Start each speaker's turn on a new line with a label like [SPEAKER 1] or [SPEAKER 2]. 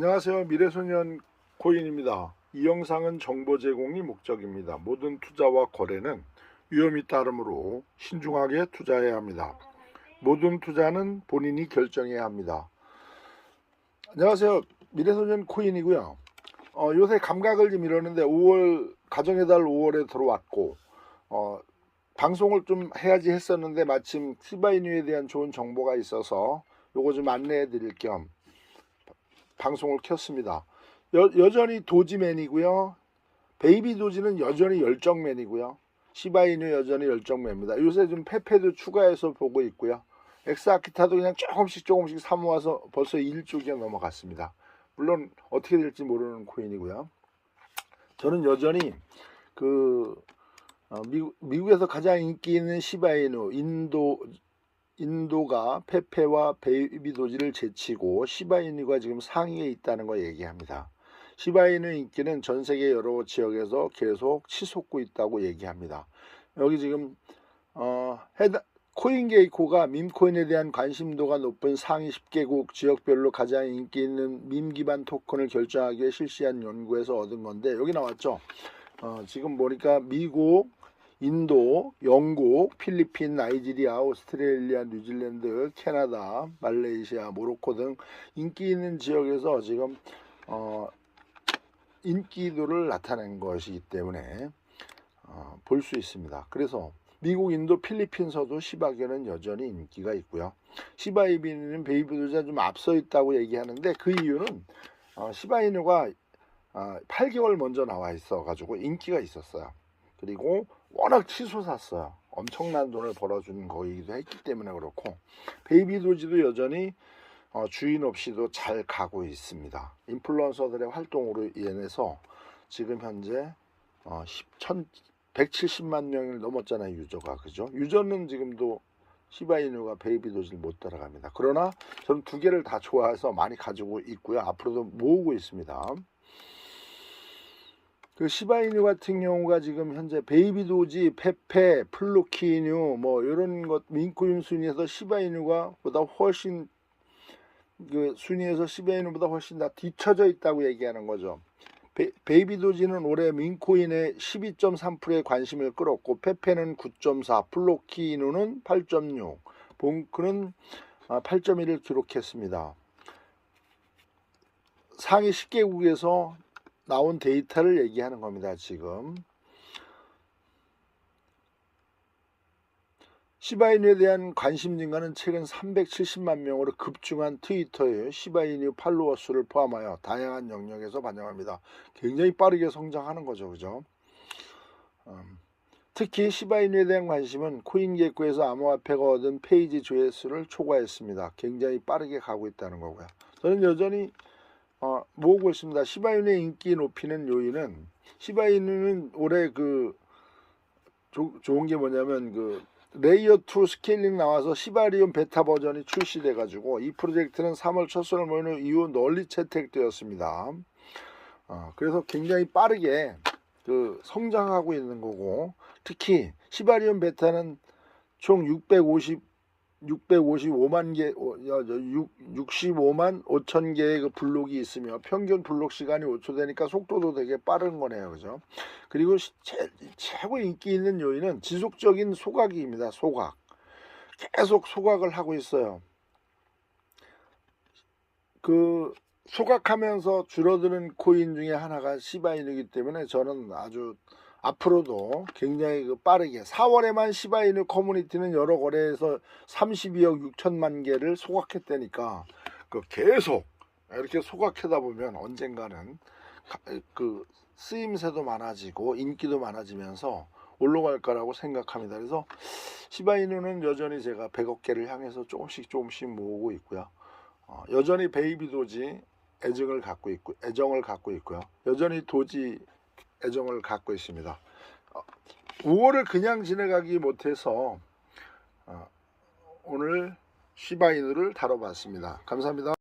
[SPEAKER 1] 안녕하세요. 미래소년 코인입니다. 이 영상은 정보 제공이 목적입니다. 모든 투자와 거래는 위험이 따르므로 신중하게 투자해야 합니다. 모든 투자는 본인이 결정해야 합니다. 안녕하세요. 미래소년 코인이고요. 어, 요새 감각을 좀 이러는데 5월 가정의 달 5월에 들어왔고 어, 방송을 좀 해야지 했었는데 마침 시바이누에 대한 좋은 정보가 있어서 요거 좀 안내해 드릴 겸 방송을 켰습니다. 여, 여전히 도지맨이고요. 베이비 도지는 여전히 열정맨이고요. 시바이누 여전히 열정맨입니다. 요새 좀 페페도 추가해서 보고 있고요. 엑스아키타도 그냥 조금씩 조금씩 사모아서 벌써 1조기가 넘어갔습니다. 물론 어떻게 될지 모르는 코인이고요. 저는 여전히 그 어, 미국, 미국에서 가장 인기 있는 시바이누 인도 인도가 페페와 베이비 도지를 제치고 시바이누가 지금 상위에 있다는 거 얘기합니다. 시바이누 인기는 전 세계 여러 지역에서 계속 치솟고 있다고 얘기합니다. 여기 지금 어, 해당 코인게이코가 밈코인에 대한 관심도가 높은 상위 10개국 지역별로 가장 인기 있는 밈 기반 토큰을 결정하기 위해 실시한 연구에서 얻은 건데 여기 나왔죠. 어, 지금 보니까 미국, 인도, 영국, 필리핀, 나이지리아, 오스트레일리아, 뉴질랜드, 캐나다, 말레이시아, 모로코 등 인기 있는 지역에서 지금 어, 인기도를 나타낸 것이기 때문에 어, 볼 수 있습니다. 그래서 미국, 인도, 필리핀 서도 시바견은 여전히 인기가 있고요. 시바이비는 베이비도자 좀 앞서 있다고 얘기하는데 그 이유는 어, 시바이누가 어, 8개월 먼저 나와 있어 가지고 인기가 있었어요. 그리고 워낙 치솟았어요. 엄청난 돈을 벌어주는 거이기도 했기 때문에 그렇고 베이비 도지도 여전히 어, 주인 없이도 잘 가고 있습니다. 인플루언서들의 활동으로 인해서 지금 현재 어, 10, 170만 명을 넘었잖아요 유저가 그죠? 유저는 지금도 시바이누가 베이비 도지를 못 따라갑니다. 그러나 저는 두 개를 다 좋아해서 많이 가지고 있고요. 앞으로도 모으고 있습니다. 그 시바이누 같은 경우가 지금 현재 베이비도지, 페페, 플로키누 뭐 이런 것 민코인 순위에서 시바이누가 보다 훨씬 그 순위에서 시바이누보다 훨씬 다 뒤쳐져 있다고 얘기하는 거죠. 베, 베이비도지는 올해 민코인의 12.3%의 관심을 끌었고 페페는 9.4, 플로키누는 8.6, 봉크는 8.1을 기록했습니다. 상위 10개국에서 나온 데이터를 얘기하는 겁니다. 지금 시바이누에 대한 관심 증가는 최근 370만 명으로 급증한 트위터의 시바이누 팔로워 수를 포함하여 다양한 영역에서 반영합니다. 굉장히 빠르게 성장하는 거죠. 그죠? 음, 특히 시바이누에 대한 관심은 코인게코에서 암호화폐가 얻은 페이지 조회수를 초과했습니다. 굉장히 빠르게 가고 있다는 거고요. 저는 여전히 어, 모으고 있습니다. 시바이누의 인기 높이는 요인은 시바이누는 올해 그 조, 좋은 게 뭐냐면 그 레이어 2 스케일링 나와서 시바리움 베타 버전이 출시돼 가지고 이 프로젝트는 3월 첫 손을 모이는 이후 널리 채택되었습니다. 어, 그래서 굉장히 빠르게 그 성장하고 있는 거고 특히 시바리움 베타는 총 650 655만 개, 65만 5천 개의 그 블록이 있으며 평균 블록 시간이 5초 되니까 속도도 되게 빠른 거네요. 그죠? 그리고 제, 최고 인기 있는 요인은 지속적인 소각입니다. 소각. 계속 소각을 하고 있어요. 그 소각하면서 줄어드는 코인 중에 하나가 시바이누이기 때문에 저는 아주 앞으로도 굉장히 그 빠르게 4월에만 시바이누 커뮤니티는 여러 거래에서 32억 6천만 개를 소각했다니까 그 계속 이렇게 소각하다 보면 언젠가는 그 쓰임새도 많아지고 인기도 많아지면서 올라갈 거라고 생각합니다. 그래서 시바이누는 여전히 제가 100억 개를 향해서 조금씩 조금씩 모으고 있고요. 어, 여전히 베이비 도지 애정을 갖고 있고 애정을 갖고 있고요. 여전히 도지 애정을 갖고 있습니다. 5월을 그냥 지내가기 못해서 어, 오늘 시바이누를 다뤄봤습니다. 감사합니다.